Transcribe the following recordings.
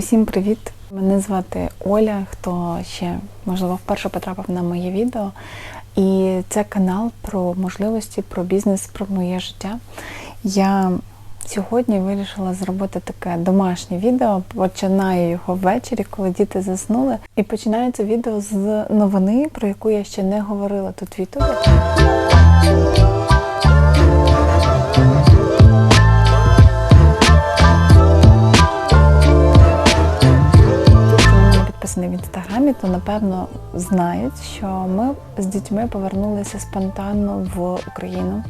Усім привіт! Мене звати Оля. Хто ще можливо вперше потрапив на моє відео. І це канал про можливості, про бізнес, про моє життя. Я сьогодні вирішила зробити таке домашнє відео. Починаю його ввечері, коли діти заснули. І починається відео з новини, про яку я ще не говорила тут в Ютубі. На в інстаграмі, то напевно знають, що ми з дітьми повернулися спонтанно в Україну.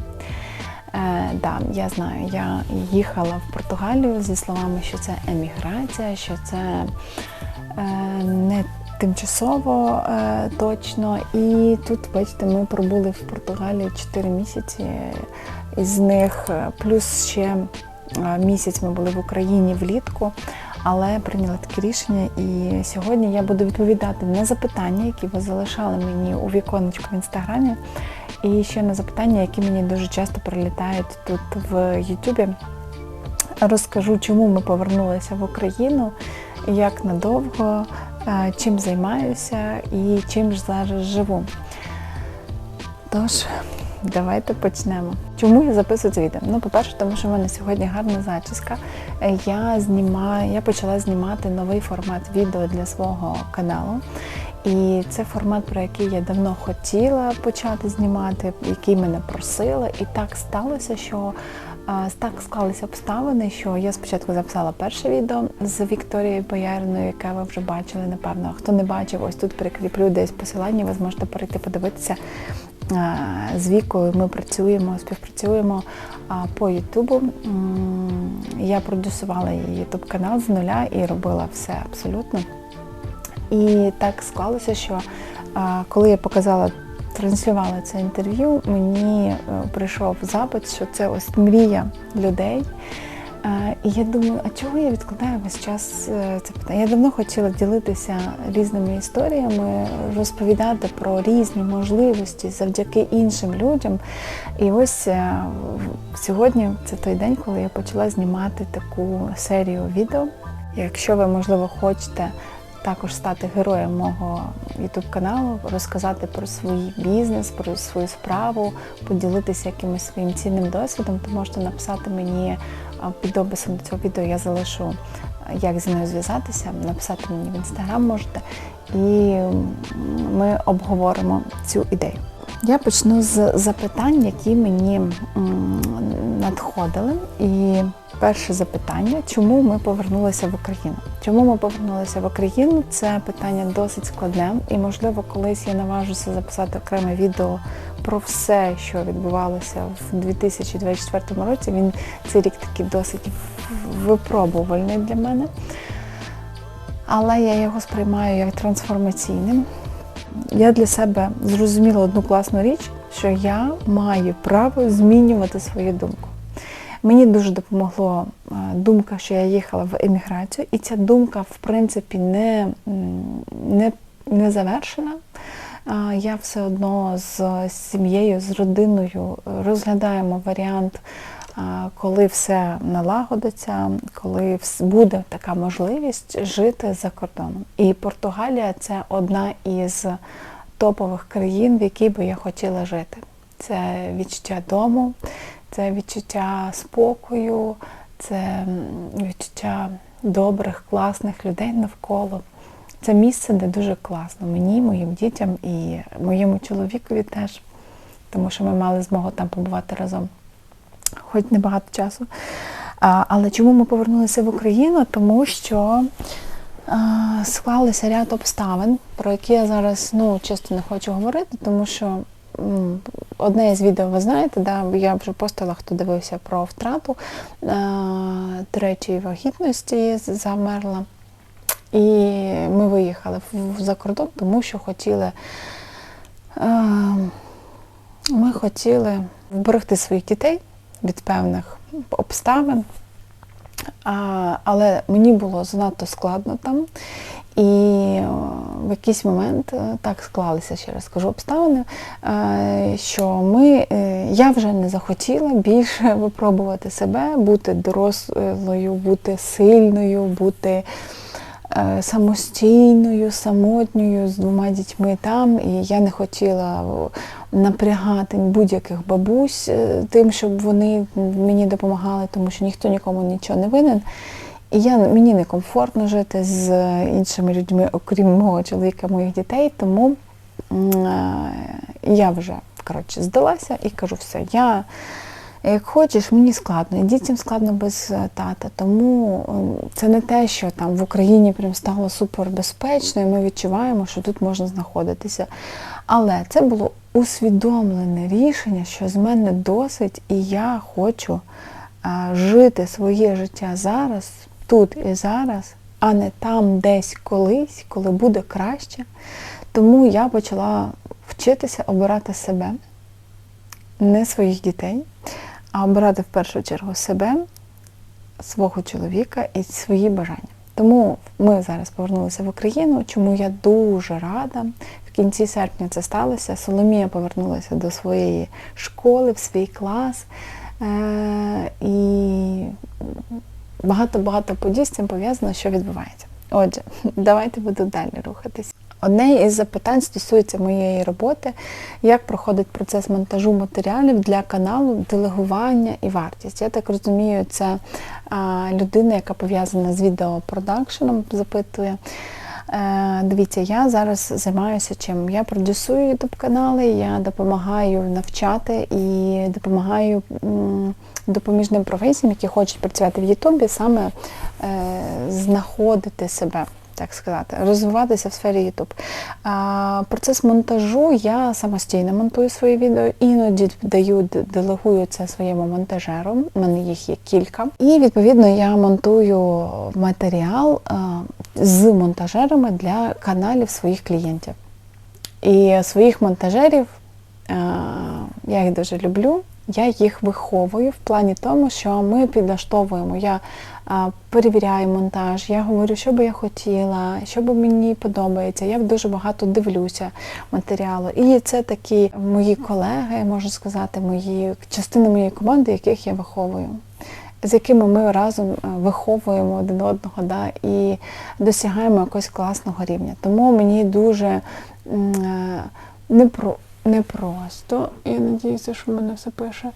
Е, да, я знаю, я їхала в Португалію зі словами, що це еміграція, що це е, не тимчасово е, точно. І тут, бачите, ми пробули в Португалії 4 місяці, із них е, плюс ще е, місяць ми були в Україні влітку, але прийняли таке рішення. І сьогодні я буду відповідати на запитання, які ви залишали мені у віконечку в інстаграмі. І ще на запитання, які мені дуже часто прилітають тут в Ютубі. Розкажу, чому ми повернулися в Україну, як надовго, е, чим займаюся і чим ж зараз живу. Тож, давайте почнемо. Чому я записую це відео? Ну, по-перше, тому що в мене сьогодні гарна зачіска. Я знімаю, я почала знімати новий формат відео для свого каналу. І це формат, про який я давно хотіла почати знімати, який мене просили. І так сталося, що так склалися обставини, що я спочатку записала перше відео з Вікторією Бояриною, яке ви вже бачили, напевно. Хто не бачив, ось тут прикріплю десь посилання, ви зможете перейти подивитися. А, З вікою ми працюємо, співпрацюємо по Ютубу. Я продюсувала її Ютуб канал з нуля і робила все абсолютно. І так склалося, що коли я показала, транслювала це інтерв'ю, мені е, прийшов запит, що це ось мрія людей. І я думаю, а чого я відкладаю весь час е, це питання? Я давно хотіла ділитися різними історіями, розповідати про різні можливості завдяки іншим людям. І ось е, сьогодні це той день, коли я почала знімати таку серію відео. Якщо ви, можливо, хочете також стати героєм мого youtube каналу, розказати про свій бізнес, про свою справу, поділитися якимось своїм цінним досвідом, то можете написати мені під описом до цього відео. Я залишу, як зі мною зв'язатися, написати мені в інстаграм можете, і ми обговоримо цю ідею. Я почну з запитань, які мені надходили. І перше запитання, чому ми повернулися в Україну? Чому ми повернулися в Україну? Це питання досить складне, і можливо, колись я наважуся записати окреме відео про все, що відбувалося в 2024 році. Він цей рік такий досить випробувальний для мене. Але я його сприймаю як трансформаційним. Я для себе зрозуміла одну класну річ, що я маю право змінювати свою думку. Мені дуже допомогло е, думка, що я їхала в еміграцію, і ця думка, в принципі, не, не, не завершена. Я все одно з сім'єю, з родиною розглядаємо варіант, коли все налагодиться, коли буде така можливість жити за кордоном. І Португалія це одна із топових країн, в якій би я хотіла жити. Це відчуття дому, це відчуття спокою, це відчуття добрих, класних людей навколо. Це місце, де дуже класно мені, моїм дітям і моєму чоловікові теж, тому що ми мали змогу там побувати разом, хоч небагато часу. Але чому ми повернулися в Україну? Тому що склалися ряд обставин, про які я зараз ну, чисто не хочу говорити, тому що одне із відео ви знаєте, да, я вже постила, хто дивився про втрату третьої вагітності замерла. І ми виїхали за кордон, тому що хотіли. Ми хотіли вберегти своїх дітей від певних обставин, а, але мені було занадто складно там. І е, в якийсь момент е, так склалися, ще раз скажу, обставини, е, що ми, я вже не захотіла більше випробувати себе, бути дорослою, бути сильною, бути самостійною, самотньою з двома дітьми там, і я не хотіла напрягати будь-яких бабусь е, тим, щоб вони мені допомагали, тому що ніхто нікому нічого не винен. І я, мені некомфортно жити з іншими людьми, окрім мого чоловіка, моїх дітей, тому е, я вже коротше, здалася і кажу, все, я як хочеш, мені складно, і дітям складно без е, тата. Тому це не те, що там в Україні прям стало супербезпечно, і ми відчуваємо, що тут можна знаходитися. Але це було усвідомлене рішення, що з мене досить, і я хочу а, жити своє життя зараз, тут і зараз, а не там десь колись, коли буде краще. Тому я почала вчитися обирати себе, не своїх дітей, а обирати в першу чергу себе, свого чоловіка і свої бажання. Тому ми зараз повернулися в Україну, чому я дуже рада. В кінці серпня це сталося. Соломія повернулася до своєї школи, в свій клас. Е- і багато-багато подій з цим пов'язано, що відбувається. Отже, давайте буду далі рухатись. Одне із запитань стосується моєї роботи, як проходить процес монтажу матеріалів для каналу, делегування і вартість. Я так розумію, це людина, яка пов'язана з відеопродакшеном, запитує. Е, Дивіться, я зараз займаюся чим. Я продюсую youtube канали, я допомагаю навчати і допомагаю допоміжним професіям, які хочуть працювати в Ютубі, саме е, знаходити себе. Так сказати, розвиватися в сфері YouTube. Процес монтажу я самостійно монтую свої відео, іноді даю, делегую це своєму монтажеру. У мене їх є кілька. І відповідно я монтую матеріал з монтажерами для каналів своїх клієнтів. І своїх монтажерів я їх дуже люблю. Я їх виховую в плані тому, що ми підлаштовуємо. Я перевіряю монтаж, я говорю, що би я хотіла, що би мені подобається. Я дуже багато дивлюся матеріалу. І це такі мої колеги, можна сказати, мої частини моєї команди, яких я виховую. З якими ми разом е, виховуємо один одного да, і досягаємо якогось класного рівня. Тому мені дуже е, непро, непросто, я надіюся, що в мене все пише.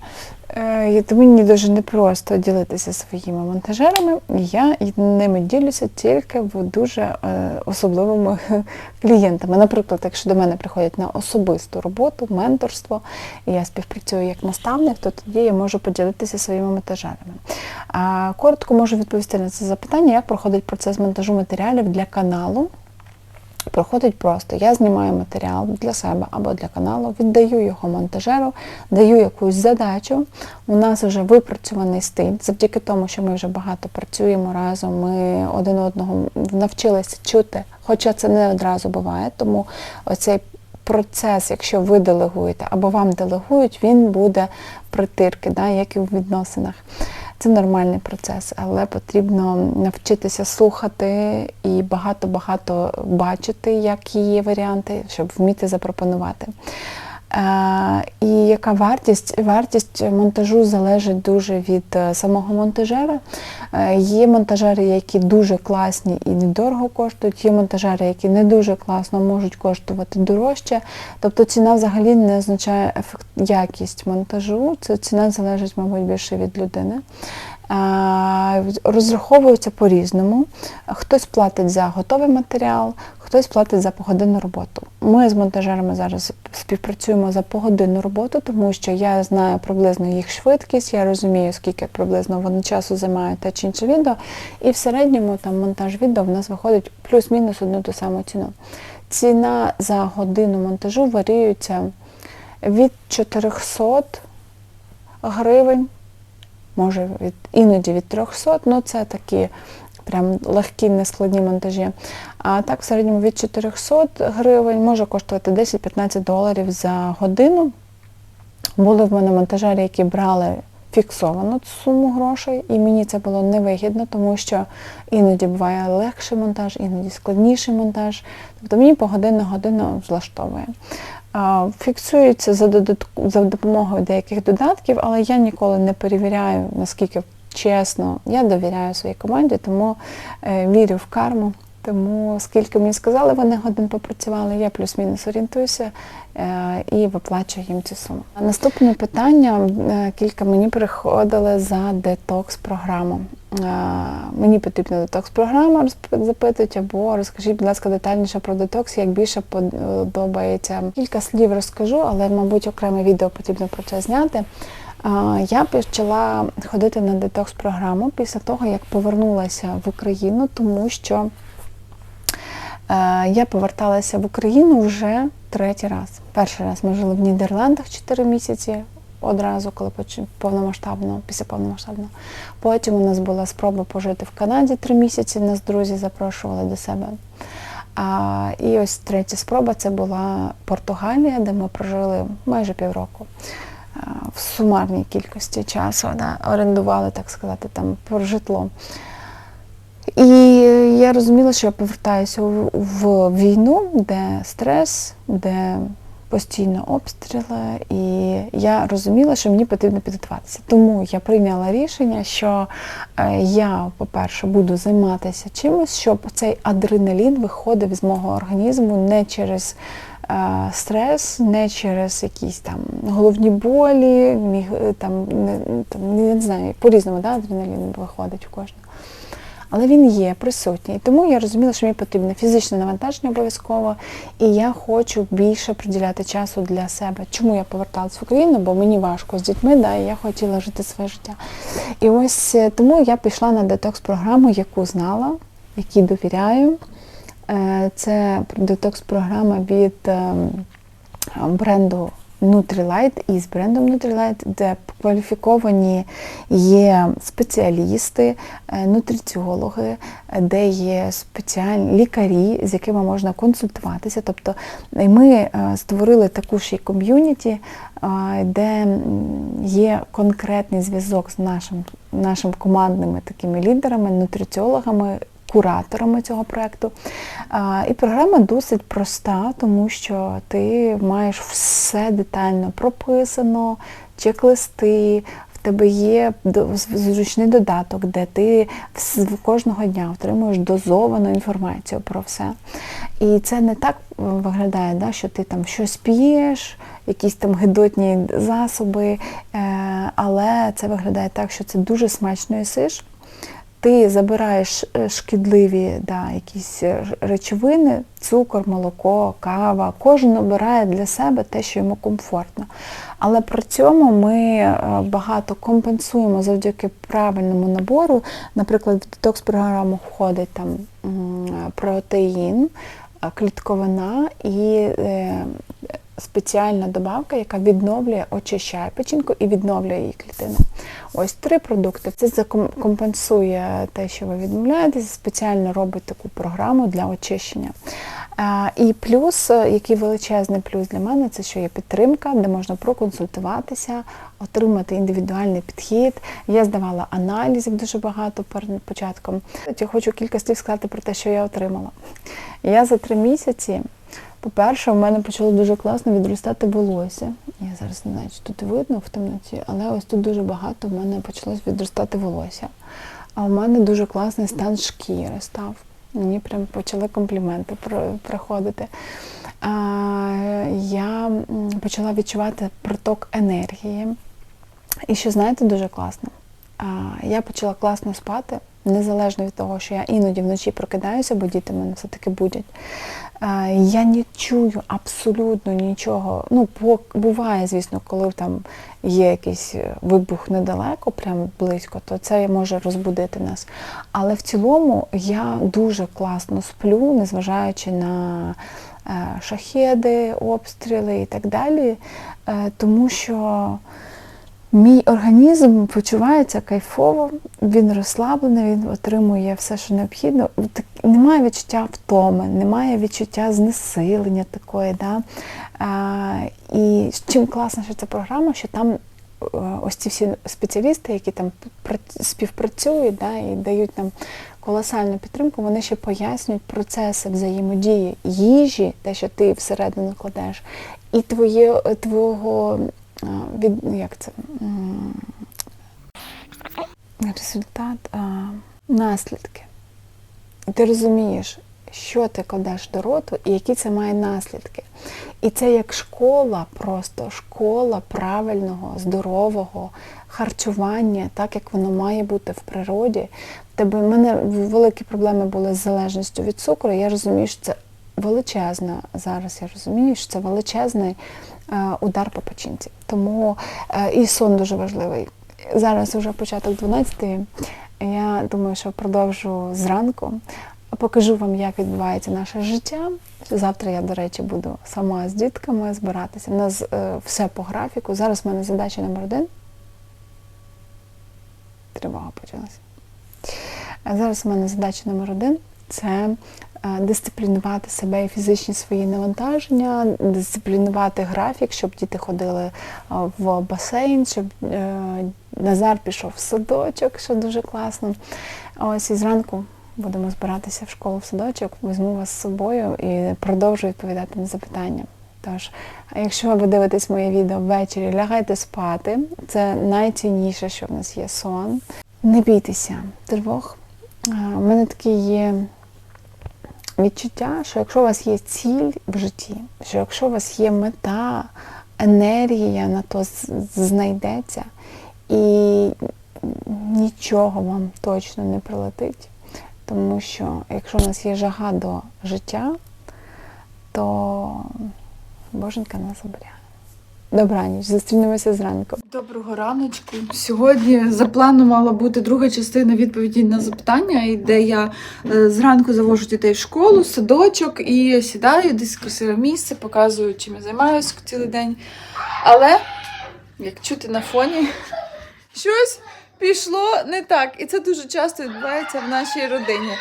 Е, Тому мені дуже непросто ділитися своїми монтажерами. Я ними ділюся тільки в дуже е, особливими клієнтами. Наприклад, якщо до мене приходять на особисту роботу, менторство, і я співпрацюю як наставник, то тоді я можу поділитися своїми монтажерами. А коротко можу відповісти на це запитання, як проходить процес монтажу матеріалів для каналу. Проходить просто. Я знімаю матеріал для себе або для каналу, віддаю його монтажеру, даю якусь задачу. У нас вже випрацьований стиль. Завдяки тому, що ми вже багато працюємо разом, ми один одного навчилися чути, хоча це не одразу буває. Тому оцей процес, якщо ви делегуєте або вам делегують, він буде притирки, да, як і в відносинах. Це нормальний процес, але потрібно навчитися слухати і багато-багато бачити, які є варіанти, щоб вміти запропонувати. Е, І яка вартість? Вартість монтажу залежить дуже від е, самого монтажера. Е, Є монтажери, які дуже класні і недорого коштують, є монтажери, які не дуже класно можуть коштувати дорожче. Тобто ціна взагалі не означає ефект, якість монтажу, це ціна залежить, мабуть, більше від людини. Розраховуються по-різному. Хтось платить за готовий матеріал, хтось платить за погодинну роботу. Ми з монтажерами зараз співпрацюємо за погодинну роботу, тому що я знаю приблизно їх швидкість, я розумію, скільки приблизно вони часу займають те чи інше відео. І в середньому там монтаж відео в нас виходить плюс-мінус одну ту саму ціну. Ціна за годину монтажу варіюється від 400 гривень може від іноді від 300, ну це такі прям легкі, нескладні монтажі. А так в середньому від 400 гривень може коштувати 10-15 доларів за годину. Були в мене монтажери, які брали фіксовану суму грошей, і мені це було невигідно, тому що іноді буває легший монтаж, іноді складніший монтаж. Тобто мені погодинна година влаштовує. Фіксується за, додатку, за допомогою деяких додатків, але я ніколи не перевіряю, наскільки чесно. Я довіряю своїй команді, тому е, вірю в карму. Тому скільки мені сказали, вони годин попрацювали, я плюс-мінус орієнтуюся е, і виплачую їм цю суму. Наступне питання: е, кілька мені приходили за детокс-програму. Е, Мені потрібна детокс-програма, запитують, або розкажіть, будь ласка, детальніше про детокс, як більше подобається. Кілька слів розкажу, але, мабуть, окреме відео потрібно про це зняти. Я почала ходити на детокс-програму після того, як повернулася в Україну, тому що я поверталася в Україну вже третій раз. Перший раз ми жили в Нідерландах 4 місяці одразу, коли повномасштабно, після повномасштабного. Потім у нас була спроба пожити в Канаді 3 місяці, нас друзі запрошували до себе. А, і ось третя спроба це була Португалія, де ми прожили майже півроку в сумарній кількості часу, да, орендували, так сказати, там житло. І я розуміла, що я повертаюся в, війну, де стрес, де постійно обстріли, і я розуміла, що мені потрібно підготуватися. Тому я прийняла рішення, що е, я, по-перше, буду займатися чимось, щоб цей адреналін виходив з мого організму не через е, стрес, не через якісь там головні болі, е, там, не, там, не знаю, по-різному да, адреналін виходить у кожного. Але він є присутній. Тому я розуміла, що мені потрібне фізичне навантаження обов'язково, і я хочу більше приділяти часу для себе. Чому я поверталась в Україну? Бо мені важко з дітьми, да, і я хотіла жити своє життя. І ось е, тому я пішла на детокс-програму, яку знала, якій довіряю. Е, Це детокс-програма від ем, бренду Nutrilite і з брендом Nutrilite, де кваліфіковані є спеціалісти, е, нутриціологи, е, де є спеціальні лікарі, з якими можна консультуватися. Тобто е, ми створили таку ж і ком'юніті, де є конкретний зв'язок з нашим, нашим командними такими лідерами, нутриціологами, кураторами цього проєкту. І програма досить проста, тому що ти маєш все детально прописано, чек-листи. Тебе є зручний додаток, де ти кожного дня отримуєш дозовану інформацію про все. І це не так виглядає, да, що ти там щось п'єш, якісь там гидотні засоби, е, але це виглядає так, що це дуже смачно їсиш. Ти забираєш е, шкідливі да, якісь е, речовини, цукор, молоко, кава. Кожен обирає для себе те, що йому комфортно. Але при цьому ми е, багато компенсуємо завдяки правильному набору. Наприклад, в детокс-програму входить там протеїн, клітковина і спеціальна добавка, яка відновлює, очищає печінку і відновлює її клітину. Ось три продукти. Це заком- компенсує те, що ви відмовляєтесь, спеціально робить таку програму для очищення. І плюс, е, який величезний плюс для мене, це що є підтримка, де можна проконсультуватися, отримати індивідуальний підхід. Я здавала аналізів дуже багато перед початком. Я хочу кілька слів сказати про те, що я отримала. Я за три місяці по-перше, у мене почало дуже класно відростати волосся. Я зараз не знаю, чи тут видно в темноті, але ось тут дуже багато в мене почалось відростати волосся. А у мене дуже класний стан шкіри став. Мені прям почали компліменти приходити. Я почала відчувати приток енергії. І що знаєте, дуже класно. Я почала класно спати, незалежно від того, що я іноді вночі прокидаюся, бо діти мене все-таки будять. Я не чую абсолютно нічого. Ну, буває, звісно, коли там є якийсь е, вибух недалеко, прямо близько, то це може розбудити нас. Але в цілому я дуже класно сплю, незважаючи на е, шахеди, обстріли і так далі, е, тому що. Мій організм почувається кайфово, він розслаблений, він отримує все, що необхідно. Немає відчуття втоми, немає відчуття знесилення такої. Да? І чим класніше ця програма, що там е, ось ці всі спеціалісти, які там співпрацюють да, і дають нам колосальну підтримку, вони ще пояснюють процеси взаємодії їжі, те, що ти всередину кладеш, і твоє, твого від, як це, результат, а, наслідки. Ти розумієш, що ти кладеш до роту і які це має наслідки. І це як школа, просто школа правильного, здорового харчування, так як воно має бути в природі. Тебе в мене великі проблеми були з залежністю від цукру. Я розумію, що це величезна зараз. Я розумію, що це величезний удар по печінці. Тому е, і сон дуже важливий. Зараз вже початок 12-ї. Я думаю, що продовжу зранку. Покажу вам, як відбувається наше життя. Завтра я, до речі, буду сама з дітками збиратися. У нас е, все по графіку. Зараз в мене задача номер один. Тривога почалася. Зараз у мене задача номер один це е, дисциплінувати себе і фізичні свої навантаження, дисциплінувати графік, щоб діти ходили е, в басейн, щоб е, Назар пішов в садочок, що дуже класно. Ось і зранку будемо збиратися в школу в садочок, візьму вас з собою і продовжу відповідати на запитання. Тож, якщо ви дивитесь моє відео ввечері, лягайте спати. Це найцінніше, що в нас є сон. Не бійтеся тривог. У мене таке є відчуття, що якщо у вас є ціль в житті, що якщо у вас є мета, енергія на то знайдеться, і нічого вам точно не прилетить. Тому що якщо у нас є жага до життя, то Боженька нас оберігає. Добраніч, зустрінемося зранку. Доброго раночку. Сьогодні за планом мала бути друга частина відповіді на запитання, де я е, зранку завожу дітей в школу, садочок і сідаю десь красиве місце, показую, чим я займаюся цілий день. Але, як чути на фоні, щось пішло не так. І це дуже часто відбувається в нашій родині.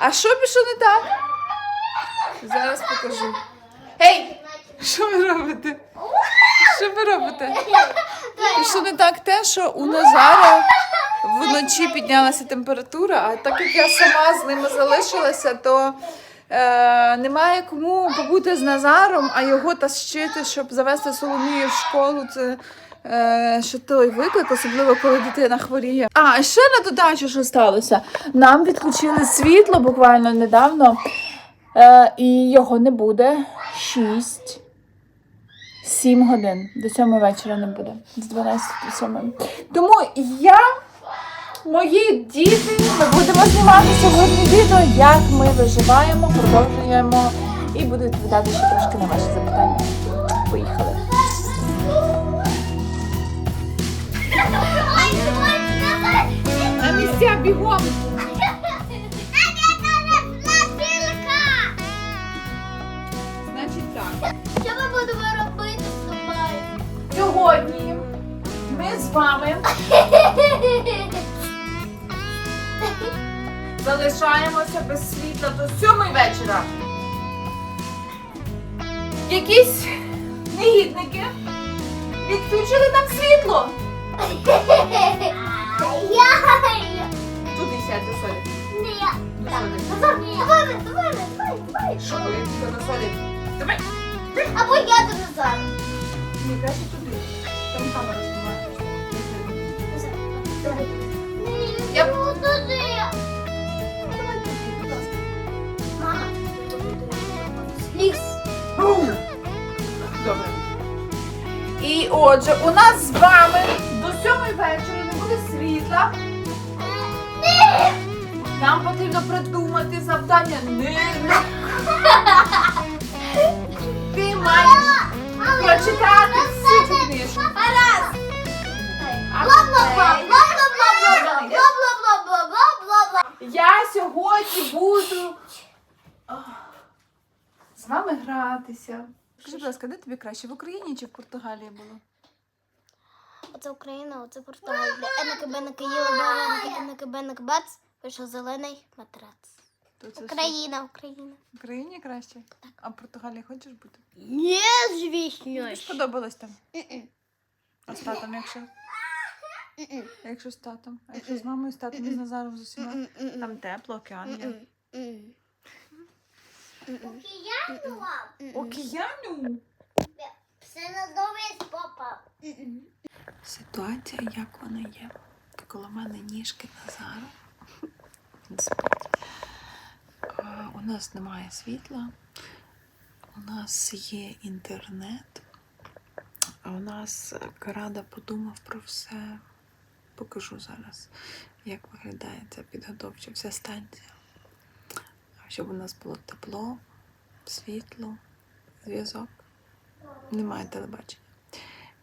А що пішло не так? Зараз покажу. Гей! Що ви робите? Що ви робите? Пішло не так те, що у Назара вночі піднялася температура, а так як я сама з ними залишилася, то е, немає кому побути з Назаром, а його тащити, щоб завести Соломію в школу. Це е, що той виклик, особливо коли дитина хворіє. А ще на додачу, що сталося? Нам відключили світло буквально недавно, е, і його не буде 6 7 годин. До 7 вечора не буде. З 12 до 7. Тому я, мої діти, ми будемо знімати сьогодні відео, як ми виживаємо, продовжуємо і буду відповідати ще трошки на ваші запитання. Поїхали. На місця бігом! Сьогодні ми з вами залишаємося без світла до сьомої вечора. Якісь негідники відключили нам світло. Я! Туди сядь до солі. Не я. Назар, давай, давай, давай, давай. Що тільки до солі? Давай. Або я до Назара. Ні, краще туди. Я- туди. Мама. Ліс. Добре. І отже, у нас з вами до сьомої вечора не буде світла. Нам потрібно придумати завдання. Не. Ти маєш прочитати всю цю книжку. Раз. А тепер Я сьогодні буду з вами гратися. Скажи, будь ласка, де тобі краще? В Україні чи в Португалії було? Оце Україна, оце Португалія. Вареники, еники, бац. Вийшов зелений матрац. То це? Україна, Україна. В Україні краще? А в Португалії хочеш бути? Ні, звісно. Тобі сподобалось там? А з татом, якщо? А якщо з татом? А якщо з мамою, з татом і з Назаром з усіма? Там тепло, океан є. Океану? Все на новий попа. Ситуація, як вона є. Коло мене ніжки Назара. Він спить. У нас немає світла, у нас є інтернет, а у нас Карада подумав про все. Покажу зараз, як виглядає ця підготовча вся станція. Щоб у нас було тепло, світло, зв'язок. Немає телебачення,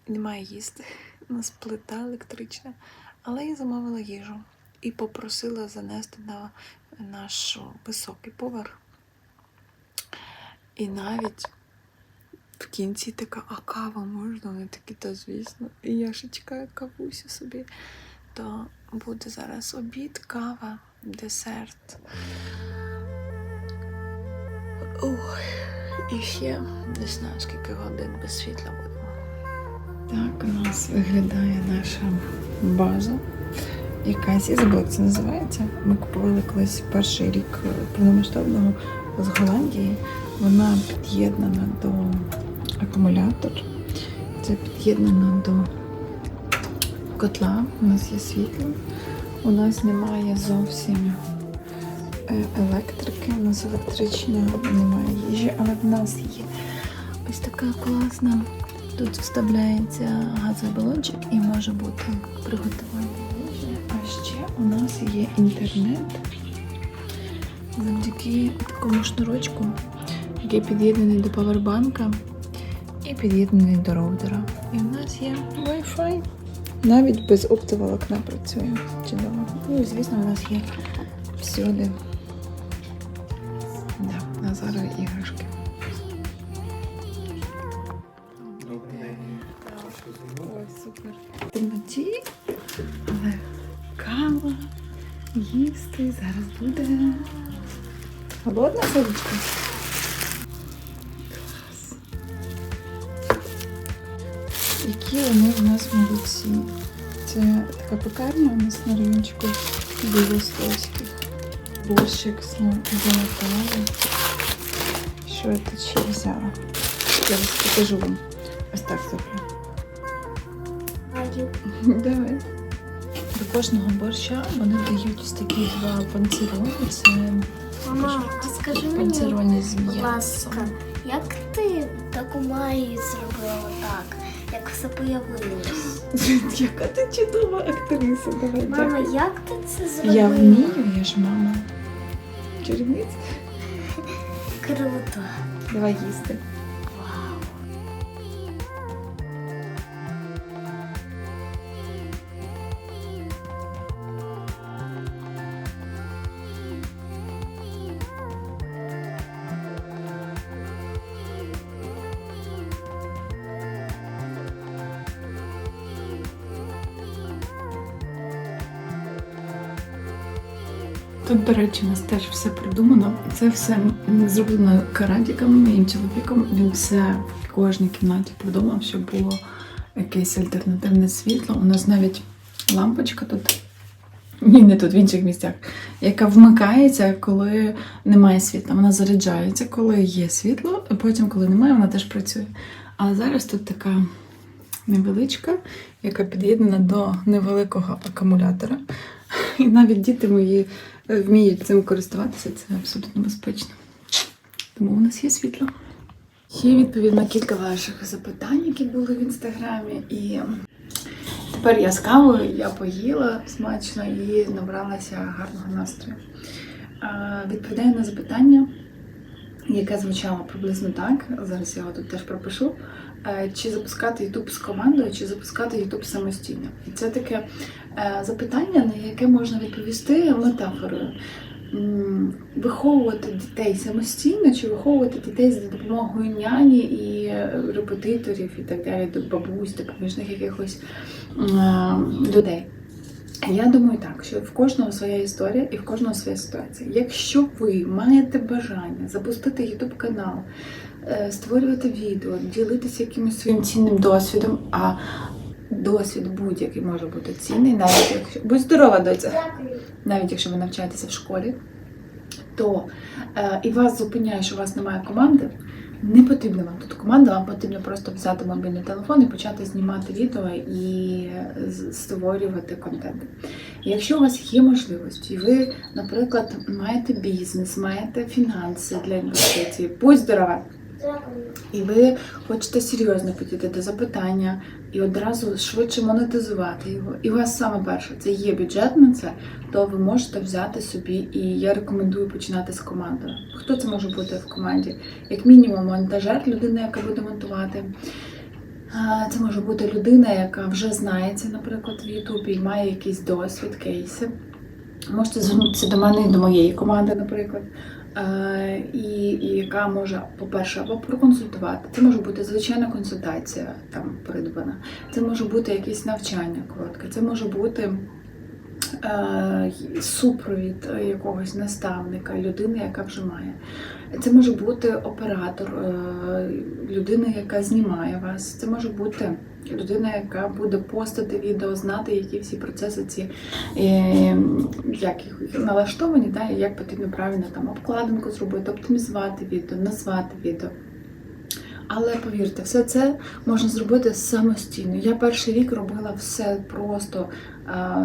немає їсти. У нас плита електрична, але я замовила їжу і попросила занести на наш високий поверх. І навіть в кінці така, а кава можна? Вони такі, та звісно. І я ще чекаю кавусю собі. То буде зараз обід, кава, десерт. Ой, і ще не знаю, скільки годин без світла будемо. Так у нас виглядає наша база. Якась забула, це називається. Ми купували колись перший рік повномасштабного з Голландії. Вона під'єднана до акумулятор. Це під'єднано до котла. У нас є світло. У нас немає зовсім е, електрики. У нас електрична немає їжі, але в нас є ось така класна. Тут вставляється газовий балончик і може бути приготування їжі. А ще у нас є інтернет завдяки такому шнурочку, який під'єднаний до павербанка і під'єднаний до роутера. І у нас є Wi-Fi. Навіть без оптоволокна працює чудово. Ну і звісно, у нас є всюди. Да, Назарові іграшки. Ой, супер. Але кава, їсти зараз буде. Голодна сонечко? Які вони в нас молодці. Це така пекарня у нас на райончику Білостовських. Борщик з золотою. Що я тут ще взяла? Зараз покажу вам. Ось так зроблю. Давай. До кожного борща вони дають ось такі два панцерони. Це Мама, а скажи мені, з будь ласка, як ти таку магію зробила так, все появилось? Яка ти чудова актриса, давай. Мама, дякую. як ти це зробила? Я вмію, я ж мама. Черниць. Круто. Давай їсти. Тут, до речі, у нас теж все придумано. Це все зроблено карадіком, моїм чоловіком. Він все в кожній кімнаті придумав, щоб було якесь альтернативне світло. У нас навіть лампочка тут. Ні, не тут, в інших місцях, яка вмикається, коли немає світла. Вона заряджається, коли є світло, а потім, коли немає, вона теж працює. А зараз тут така невеличка, яка під'єднана до невеликого акумулятора. І навіть діти мої вміють цим користуватися, це абсолютно безпечно. Тому у нас є світло. Є відповідь на кілька ваших запитань, які були в інстаграмі. І тепер я з кавою, я поїла смачно і набралася гарного настрою. Е, Відповідаю на запитання, яке звучало приблизно так. Зараз я його тут теж пропишу. Е, Чи запускати YouTube з командою, чи запускати YouTube самостійно? І це таке е, запитання, на яке можна відповісти метафорою. Виховувати дітей самостійно, чи виховувати дітей за допомогою няні і репетиторів і так далі, бабусь, допоміжних якихось е, людей. Я думаю так, що в кожного своя історія і в кожного своя ситуація. Якщо ви маєте бажання запустити YouTube канал, створювати відео, ділитися якимось своїм цінним досвідом, а досвід будь-який може бути цінний, навіть якщо будь здорова, доця навіть якщо ви навчаєтеся в школі, то е, і вас зупиняє, що у вас немає команди, Не потрібна вам тут команда, вам потрібно просто взяти мобільний телефон і почати знімати відео і створювати контент. Якщо у вас є можливості, і ви, наприклад, маєте бізнес, маєте фінанси для інвестицій, будь здорова! І ви хочете серйозно підійти до запитання і одразу швидше монетизувати його. І у вас саме перше це є бюджет на це, то ви можете взяти собі, і я рекомендую починати з командою. Хто це може бути в команді? Як мінімум, монтажер, людина, яка буде монтувати. Це може бути людина, яка вже знається, наприклад, в Ютубі і має якийсь досвід, кейси. Можете звернутися до мене і до моєї команди, наприклад. Е, і, і яка може, по-перше, або проконсультувати. Це може бути звичайна консультація там придбана. Це може бути якесь навчання коротке, це може бути е, супровід якогось наставника, людини, яка вже має. Це може бути оператор, е, людина, яка знімає вас. Це може бути людина, яка буде постити відео, знати, які всі процеси ці е, як їх налаштовані, да, і як потрібно правильно там обкладинку зробити, оптимізувати відео, назвати відео. Але повірте, все це можна зробити самостійно. Я перший рік робила все просто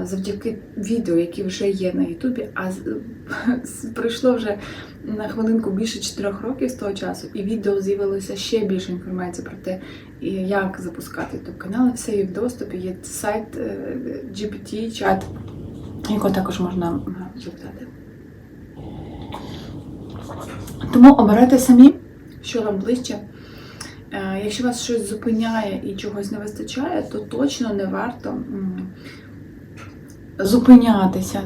завдяки відео, які вже є на Ютубі. А пройшло вже на хвилинку більше 4 років з того часу, і відео з'явилося ще більше інформації про те, як запускати ютуб канали. Все є в доступі. Є сайт е, GPT, чат, якого також можна запитати. Тому обирайте самі, що вам ближче. Е, Якщо вас щось зупиняє і чогось не вистачає, то точно не варто зупинятися.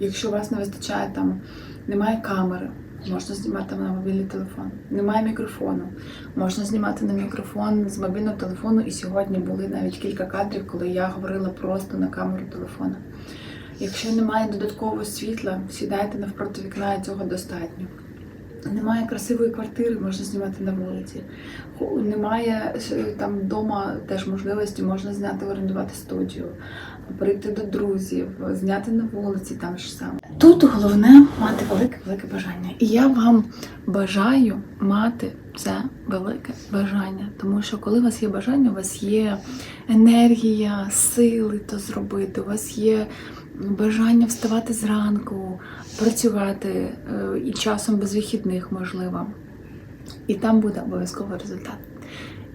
Якщо у вас не вистачає там, немає камери, можна знімати на мобільний телефон. Немає мікрофону, можна знімати на мікрофон з мобільного телефону. І сьогодні були навіть кілька кадрів, коли я говорила просто на камеру телефона. Якщо немає додаткового світла, сідайте навпроти вікна, і цього достатньо. Немає красивої квартири, можна знімати на вулиці. Немає е, там вдома теж можливості, можна зняти, орендувати студію, прийти до друзів, зняти на вулиці там ж саме. Тут головне мати велике велике бажання. І я вам бажаю мати це велике бажання, тому що коли у вас є бажання, у вас є енергія, сили то зробити, у вас є бажання вставати зранку, працювати е, і часом без вихідних, можливо. І там буде обов'язково результат.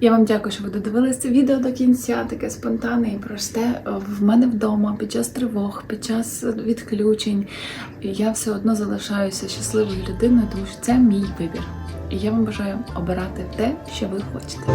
Я вам дякую, що ви додивилися це відео до кінця, таке спонтанне і просте. В мене вдома під час тривог, під час відключень. Я все одно залишаюся щасливою людиною, тому що це мій вибір. І я вам бажаю обирати те, що ви хочете.